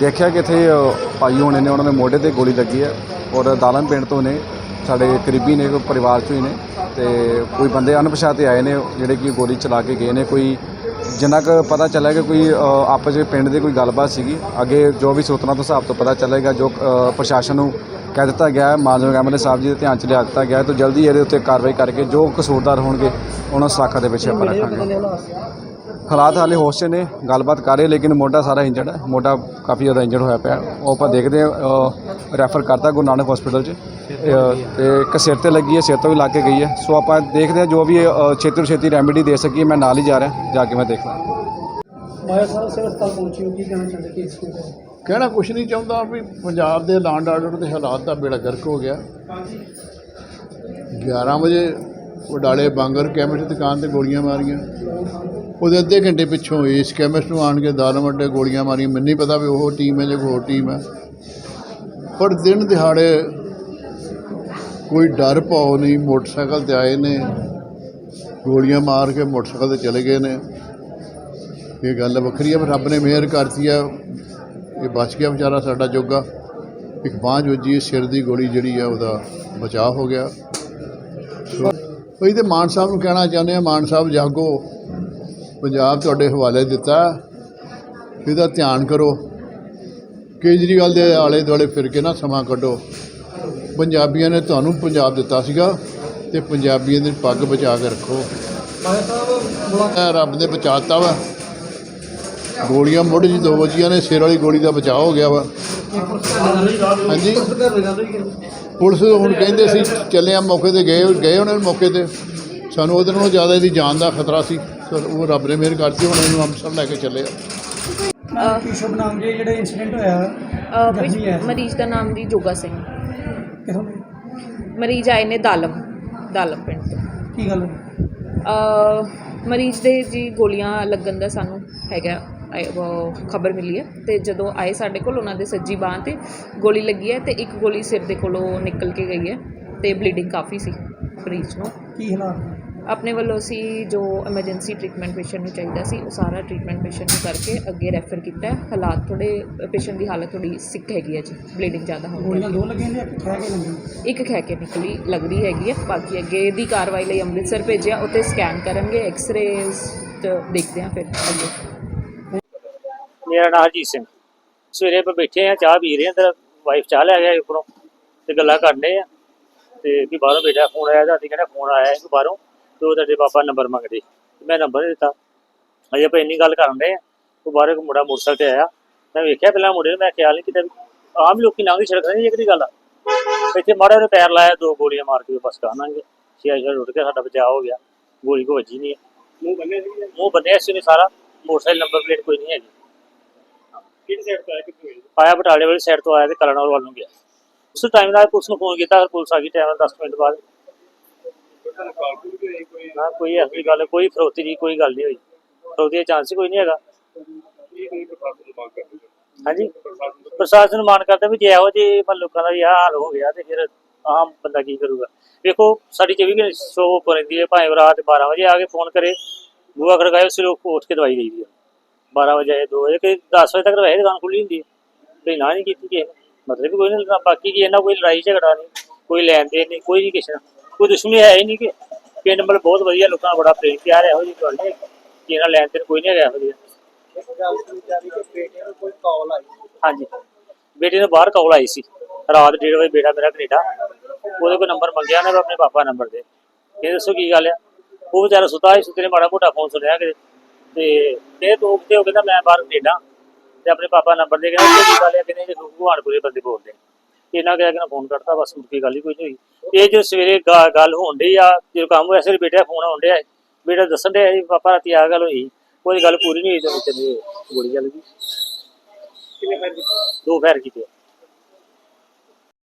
ਦੇਖਿਆ ਕਿ ਇੱਥੇ ਭਾਈ ਹੋਣੇ ਨੇ ਉਹਨਾਂ ਦੇ ਮੋਢੇ ਤੇ ਗੋਲੀ ਲੱਗੀ ਹੈ ਔਰ ਦਾਲਮ ਪਿੰਡ ਤੋਂ ਨੇ ਸਾਡੇ ਕਰੀਬੀ ਨੇ ਕੋਈ ਪਰਿਵਾਰ ਚੋਂ ਹੀ ਨੇ ਤੇ ਕੋਈ ਬੰਦੇ ਅਣਪਛਾਤੇ ਆਏ ਨੇ ਜਿਹੜੇ ਕਿ ਗੋਲੀ ਚਲਾ ਕੇ ਗਏ ਨੇ। ਕੋਈ ਜਿੰਨਾ ਕੁ ਪਤਾ ਚੱਲਿਆ ਕਿ ਕੋਈ ਆਪਸ ਵਿੱਚ ਪਿੰਡ ਦੀ ਕੋਈ ਗੱਲਬਾਤ ਸੀਗੀ ਅੱਗੇ ਜੋ ਵੀ ਸੂਤਰਾਂ ਤੋਂ ਹਿਸਾਬ ਤੋਂ ਪਤਾ ਚੱਲੇਗਾ ਜੋ ਪ੍ਰਸ਼ਾਸਨ ਨੂੰ ਕਹਿ ਦਿੱਤਾ ਗਿਆ ਹੈ ਮਾਨਯੋਗ ਐਮਐਲਏ ਸਾਹਿਬ ਜੀ ਦੇ ਧਿਆਨ ਚ ਲਿਆ ਦਿੱਤਾ ਗਿਆ ਹੈ ਤਾਂ ਜਲਦੀ ਇਹਦੇ ਉੱਤੇ ਕਾਰਵਾਈ ਕਰਕੇ ਜੋ ਕਸੂਰਦਾਰ ਹੋਣਗੇ ਉਹਨਾਂ ਸਾਖਾ ਦੇ ਪਿੱਛੇ ਆਪਾਂ ਰੱਖਾਂਗੇ। ਹਾਲਾਤ ਹਾਲੇ ਹੋਸ਼ 'ਚ ਨੇ ਗੱਲਬਾਤ ਕਰ ਰਹੇ ਲੇਕਿਨ ਮੋਢਾ ਸਾਰਾ ਇੰਜਰਡ ਹੈ। ਮੋਢਾ ਕਾਫੀ ਜ਼ਿਆਦਾ ਇੰਜਰਡ ਹੋਇਆ ਪਿਆ। ਉਹ ਆਪਾਂ ਦੇਖਦੇ ਹਾਂ ਰੈਫਰ ਕਰਤਾ ਗੁਰੂ ਨਾਨਕ ਹਸਪੀਟਲ 'ਚ। ਤੇ ਇੱਕ ਸਿਰ ਤੇ ਲੱਗੀ ਹੈ ਸਿਰ ਤੋਂ ਵੀ ਲੱਗ ਕੇ ਗਈ ਹੈ। ਸੋ ਆਪਾਂ ਦੇਖਦੇ ਹਾਂ ਜੋ ਵੀ ਛੇਤੀ ਤੋਂ ਛੇਤੀ ਰੈਮੇਡੀ ਦੇ ਸਕੀਏ। ਮੈਂ ਨਾਲ ਹੀ ਜਾ ਰਿਹਾ ਜਾ ਕੇ ਮੈਂ ਦੇਖਦਾ। ਮਾਇਆ ਸਾਹਿਬ ਸਿਰ ਹਸਪਤਾਲ ਪਹੁੰਚੀ ਹੋ ਕੀ ਕਹਿਣਾ ਚਾਹੁੰਦੇ ਕਿ ਇਸ ਨੂੰ ਕਹਿਣਾ ਕੁਛ ਨਹੀਂ ਚਾਹੁੰਦਾ ਵੀ ਪੰਜਾਬ ਦੇ ਲਾਂਡ ਆਰਡਰ ਦੇ ਹਾਲਾਤ ਦਾ ਬੇੜਾ ਗਰਕ ਹੋ ਗਿਆ। 11 ਵਜੇ ਵਡਾਲੇ ਬਾਂਗਰ ਕੈਮਿਸਟ ਦੁਕਾਨ ਤੇ ਗੋਲੀਆਂ ਮਾਰੀਆਂ। ਉਹਦੇ ਅੱਧੇ ਘੰਟੇ ਪਿੱਛੋਂ ਇਸ ਕੈਮਿਸਟ ਨੂੰ ਆਣ ਕੇ ਦਾਰਮ ਅੱਡੇ ਗੋਲੀਆਂ ਮਾਰੀਆਂ। ਮੈਨੂੰ ਨਹੀਂ ਪਤਾ ਵੀ ਉਹ ਟੀਮ ਹੈ ਜਾਂ ਕੋਈ ਹੋਰ ਟੀਮ ਹੈ। ਪਰ ਦਿਨ ਦਿਹਾੜੇ ਕੋਈ ਡਰ ਪਾਉ ਨਹੀਂ, ਮੋਟਰਸਾਈਕਲ ਤੇ ਆਏ ਨੇ, ਗੋਲੀਆਂ ਮਾਰ ਕੇ ਮੋਟਰਸਾਈਕਲ ਤੇ ਚਲੇ ਗਏ ਨੇ। ਇਹ ਗੱਲ ਵੱਖਰੀ ਹੈ, ਪਰ ਰੱਬ ਨੇ ਮਿਹਰ ਕਰਤੀ ਆ ਇਹ ਬਚ ਗਿਆ ਵਿਚਾਰਾ ਸਾਡਾ ਜੋਗਾ। ਇੱਕ ਬਾਂਝ ਵੱਜੀ ਸਿਰ ਦੀ ਗੋਲੀ ਜਿਹੜੀ ਆ ਉਹਦਾ ਬਚਾਅ ਹੋ ਗਿਆ। ਸੋ ਅਸੀਂ ਤੇ ਮਾਨ ਸਾਹਿਬ ਨੂੰ ਕਹਿਣਾ ਚਾਹੁੰਦੇ ਆ ਮਾਨ ਸਾਹਿਬ ਜਾਗੋ। ਪੰਜਾਬ ਤੁਹਾਡੇ ਹਵਾਲੇ ਦਿੱਤਾ। ਇਹਦਾ ਧਿਆਨ ਕਰੋ। ਕੇਜਰੀਵਾਲ ਦੇ ਆਲੇ ਦੁਆਲੇ ਫਿਰ ਕੇ ਨਾ ਸਮਾਂ ਕੱਢੋ। ਪੰਜਾਬੀਆਂ ਨੇ ਤੁਹਾਨੂੰ ਪੰਜਾਬ ਦਿੱਤਾ ਸੀਗਾ ਤੇ ਪੰਜਾਬੀਆਂ ਦੀ ਪੱਗ ਬਚਾ ਕੇ ਰੱਖੋ। ਰੱਬ ਨੇ ਬਚਾਤਾ ਵਾ। ਗੋਲੀਆਂ ਮੁੱਢ ਜੀ ਦੋ ਵੱਜੀਆਂ ਨੇ, ਸਿਰ ਵਾਲੀ ਗੋਲੀ ਦਾ ਬਚਾਅ ਹੋ ਗਿਆ ਵਾ। ਹਾਂਜੀ। ਪੁਲਿਸ ਹੁਣ ਕਹਿੰਦੇ ਸੀ, ਚੱਲੇ ਆ ਮੌਕੇ ਤੇ ਗਏ ਗਏ ਉਹਨਾਂ ਮੌਕੇ ਤੇ। ਸਾਨੂੰ ਉਹਦੇ ਨਾਲੋਂ ਜ਼ਿਆਦਾ ਇਹਦੀ ਜਾਨ ਦਾ ਖਤਰਾ ਸੀ। ਸਰ ਉਹ ਰੱਬ ਨੇ ਮਿਹਰ ਕਰਤੀ ਹੁਣ ਇਹਨੂੰ ਅੰਮ੍ਰਿਤਸਰ ਲੈ ਕੇ ਚੱਲੇ ਆ। ਕੀ ਸ਼ੁਭ ਨਾਮ ਜੀ ਜਿਹੜਾ ਇਨਸੀਡੈਂਟ ਹੋਇਆ? ਅਹ ਜ਼ਖਮੀ ਹੈ। ਮਰੀਜ਼ ਦਾ ਨਾਮ ਜੀ ਜੋਗਾ ਸਿੰਘ। ਕਿਥੋਂ ਦੀ? ਮਰੀਜ਼ ਆਏ ਨੇ ਦਾਲਮ ਦਾਲਮ ਪਿੰਡ ਤੋਂ। ਕੀ ਗੱਲ ਅਹ ਮਰੀਜ਼ ਦੇ ਜੀ ਗੋਲੀਆਂ ਲੱਗਣ ਦਾ ਸਾਨੂੰ ਹੈਗਾ ਖਬਰ ਮਿਲੀ ਹੈ। ਤੇ ਜਦੋਂ ਆਏ ਸਾਡੇ ਕੋਲ ਉਹਨਾਂ ਦੇ ਸੱਜੀ ਬਾਂਹ ਤੇ ਗੋਲੀ ਲੱਗੀ ਹੈ ਤੇ ਇੱਕ ਗੋਲੀ ਸਿਰ ਦੇ ਕੋਲੋਂ ਨਿਕਲ ਕੇ ਗਈ ਹੈ ਤੇ ਬਲੀਡਿੰਗ ਕਾਫੀ ਸੀ ਮਰੀਜ਼ ਨੂੰ। ਕੀ ਹਾਲਾਤ ਨੇ? ਆਪਣੇ ਵੱਲੋਂ ਅਸੀਂ ਜੋ ਐਮਰਜੈਂਸੀ ਟ੍ਰੀਟਮੈਂਟ ਪੇਸ਼ੈਂਟ ਨੂੰ ਚਾਹੀਦਾ ਸੀ ਉਹ ਸਾਰਾ ਟ੍ਰੀਟਮੈਂਟ ਪੇਸ਼ੈਂਟ ਨੂੰ ਕਰਕੇ ਅੱਗੇ ਰੈਫਰ ਕੀਤਾ ਹਾਲਾਤ ਥੋੜੇ ਪੇਸ਼ੈਂਟ ਦੀ ਹਾਲਤ ਥੋੜੀ ਸਿੱਕ ਹੈਗੀ ਹੈ ਜੀ ਬਲੀਡਿੰਗ ਜ਼ਿਆਦਾ ਹੋਣ ਕਰਕੇ। ਦੋ ਲੱਗੀਆਂ ਨੇ ਇੱਕ ਖਾ ਕੇ ਲੱਗੀ ਇੱਕ ਖੈ ਕੇ ਨਿਕਲੀ ਲੱਗਦੀ ਹੈਗੀ ਹੈ। ਬਾਕੀ ਅੱਗੇ ਦੀ ਕਾਰਵਾਈ ਲਈ ਅੰਮ੍ਰਿਤਸਰ ਭੇਜਿਆ ਉੱਥੇ ਸਕੈਨ ਕਰਨਗੇ ਐਕਸ-ਰੇਜ਼ ਤੇ ਦੇਖਦੇ ਹਾਂ ਫਿਰ ਅੱਗੇ। ਮੇਰਾ ਨਾਮ ਹਰਜੀਤ ਸਿੰਘ। ਸਵੇਰੇ ਆਪਾਂ ਬੈਠੇ ਆ ਚਾਹ ਪੀ ਰਹੇ ਆ ਤੇ ਵਾਈਫ ਚਾਹ ਲੈ ਗਿਆ ਉੱਪਰੋਂ ਤੇ ਗੱਲਾਂ ਕਰਨੇ ਆ ਤੇ ਵੀ ਬਾਹਰੋਂ ਬੇਟਾ ਫੋਨ ਆਇਆ ਤਾਂ ਅਸੀਂ ਕਹਿੰਦਾ ਫੋਨ ਆਇਆ ਹੈ ਬਾਹਰੋਂ ਤੇ ਤੁਹਾਡੇ ਪਾਪਾ ਨੰਬਰ ਮੰਗਦੇ। ਮੈਂ ਨੰਬਰ ਦਿੱਤਾ। ਅਜੇ ਆਪਾਂ ਇੰਨੀ ਗੱਲ ਕਰਨ ਦੇ ਆ ਉਹ ਬਾਹਰੋਂ ਇੱਕ ਮੁੰਡਾ ਮੋਟਰਸਾਈਕਲ ਤੇ ਆਇਆ। ਮੈਂ ਵੇਖਿਆ ਪਹਿਲਾਂ ਮੁੰਡੇ ਨੂੰ ਮੈਂ ਖਿਆਲ ਨਹੀਂ ਕੀਤਾ ਆਮ ਲੋਕੀ ਲੰਘਦੀ ਸੜਕ ਨਹੀਂ ਇਹ ਕਿਹੜੀ ਗੱਲ ਆ। ਇੱਥੇ ਮਾੜਾ ਜਿਹਾ ਪੈਰ ਲਾਇਆ ਦੋ ਗੋਲੀਆਂ ਮਾਰ ਕੇ ਬਸ ਕਾਨਾਂਗੇ ਛੇ ਛੇ ਰੁੱਟ ਕੇ ਸਾਡਾ ਬਚਾਅ ਹੋ ਗਿਆ। ਗੋਲੀ ਕੋ ਵੱਜੀ ਨਹੀਂ ਮੂੰਹ ਬੰਨਿਆ ਸੀ ਮੂੰਹ ਬੰਨਿਆ ਸੀ ਉਹਨੇ ਸਾਰਾ। ਮੋਟਰਸਾਈਕਲ ਨੰਬਰ ਪਲੇਟ ਕੋਈ ਨਹੀਂ ਹੈਗੀ। ਕਿਹੜੀ ਸਾਈਡ ਤੋਂ ਆਇਆ ਕਿੱਥੋਂ ਆਇਆ? ਬਟਾਲੇ ਵਾਲੀ ਸਾਈਡ ਤੋਂ ਆਇਆ ਤੇ ਕਲਨੌਰ ਵੱਲ ਨੂੰ ਗਿਆ। ਉਸ ਟਾਈਮ ਨਾਲ ਪੁਲਿਸ ਨੂੰ ਫੋਨ ਕੀਤਾ ਪੁਲਿਸ ਆ ਗਈ ਟਾਈਮ 10 ਮਿੰਟ ਬਾਅਦ ਨਾ, ਕੋਈ ਇਹੋ ਗੱਲ, ਕੋਈ ਫਰੋਤੀ ਦੀ ਕੋਈ ਗੱਲ ਨਹੀਂ ਹੋਈ। ਫਰੋਤੀ ਦਾ ਚਾਂਸ ਕੋਈ ਨਹੀਂ ਹੈਗਾ। ਹਾਂਜੀ? ਪ੍ਰਸ਼ਾਸਨ ਨੂੰ ਮਾਨ ਕਰਦਾ ਵੀ ਜੇ ਇਹੋ ਜਿਹੇ ਲੋਕਾਂ ਦਾ ਵੀ ਹਾਲ ਹੋ ਗਿਆ ਤੇ ਫਿਰ ਆਮ ਬੰਦਾ ਕੀ ਕਰੂਗਾ। ਵੇਖੋ, ਸਾਡੀ 24 ਘੰਟੇ ਸੋ ਪਰੰਦੀ ਹੈ, ਭਾਵੇਂ ਰਾਤ 12 ਵਜੇ ਆ ਕੇ ਫੋਨ ਕਰੇ ਬੂਆ ਖੜਕਾਏ, ਉਸ ਉੱਠ ਕੇ ਦਵਾਈ ਦੇਈਦੀ ਹੈ 12 ਵਜੇ ਆਏ 2 ਵਜੇ ਕਿ 10 ਵਜੇ ਤੱਕ ਤਾਂ ਵੈਸੇ ਦੁਕਾਨ ਖੁੱਲੀ ਹੁੰਦੀ ਹੈ। ਤੇ ਨਾ ਨਹੀਂ ਕੀਤੀ ਕਿ ਮਤਲਬ ਕਿ ਕੋਈ ਨਹੀਂ, ਬਾਕੀ ਕੀ ਇਹਨਾਂ ਕੋਈ ਲੜਾਈ ਝਗੜਾ ਨਹੀਂ, ਕੋਈ ਲੈਣ ਦੇਣ ਨਹੀਂ, ਕੋਈ ਨਹੀਂ ਕਿਸੇ ਨਾਲ। ਕੋਈ ਦੁਸ਼ਮਣੀ ਹੈ ਹੀ ਨਹੀਂ ਕਿ ਪਿੰਡ ਮਤਲਬ ਬਹੁਤ ਵਧੀਆ, ਲੋਕਾਂ ਦਾ ਬੜਾ ਪ੍ਰੇਮ ਪਿਆਰ ਹੈ, ਇਹੋ ਜਿਹੀ ਗੱਲ ਨਹੀਂ ਕਿ ਇਹਨਾਂ ਲੈਣ ਦੇਣ ਕੋਈ ਨਹੀਂ ਹੈਗਾ ਇਹੋ ਜਿਹਾ। ਹਾਂਜੀ। ਬੇਟੇ ਨੂੰ ਬਾਹਰ ਕਾਲ ਆਈ ਸੀ। ਰਾਤ 1:30 ਵਜੇ ਬੇਟਾ ਮੇਰਾ ਕੈਨੇਡਾ। ਉਹਦੇ ਕੋਲ ਨੰਬਰ ਮੰਗਿਆ ਨਾ ਆਪਣੇ ਪਾਪਾ ਨੰਬਰ ਦੇ ਇਹ ਦੱਸੋ ਕੀ ਗੱਲ ਆ? ਉਹ ਵਿਚਾਰਾ ਸੁੱਤਾ ਸੀ, ਸੁੱਤੇ ਨੇ ਮਾੜਾ ਮੋਟਾ ਫੋਨ ਸੁਣਿਆ ਕਿਤੇ। ਤੇ ਇਹ ਤੋਂ ਉੱਤੇ ਹੋ ਕਹਿੰਦਾ ਮੈਂ ਬਾਹਰ ਕੈਨੇਡਾ ਤੇ ਆਪਣੇ ਪਾਪਾ ਨੰਬਰ ਦੇ ਕਹਿੰਦਾ ਕੀ ਗੱਲ ਆ? ਕਹਿੰਦੇ ਜੇ ਭਗਵਾਨਪੁਰੇ ਬੰਦੇ ਬੋਲਦੇ। ਇਹਨਾਂ ਕਿਹਾ ਕਿ ਫੋਨ ਕਰਤਾ ਬਸ ਮੁੱਕੀ ਗੱਲ ਹੀ ਕੋਈ ਨਹੀਂ ਹੋਈ। ਇਹ ਜੋ ਸਵੇਰੇ ਗਾ- ਗੱਲ ਹੋਣ ਡਈ ਆ ਜਦੋਂ ਕੰਮ ਹੋਇਆ ਸਿਰ ਬੇਟਾ ਫੋਨ ਆਉਣ ਡਿਆ। ਬੇਟਾ ਦੱਸਣ ਡਿਆ ਸੀ ਪਾਪਾ ਰਾਤੀ ਆ ਗੱਲ ਹੋਈ। ਕੋਈ ਗੱਲ ਪੂਰੀ ਨਹੀਂ ਹੋਈ ਤੇ ਵਿੱਚ ਦੇ ਗੋਲੀ ਚੱਲ ਗਈ ਕਿੰਨੇ ਫੈਰ ਕੀਤੇ? ਦੋ ਫੈਰ ਕੀਤੇ।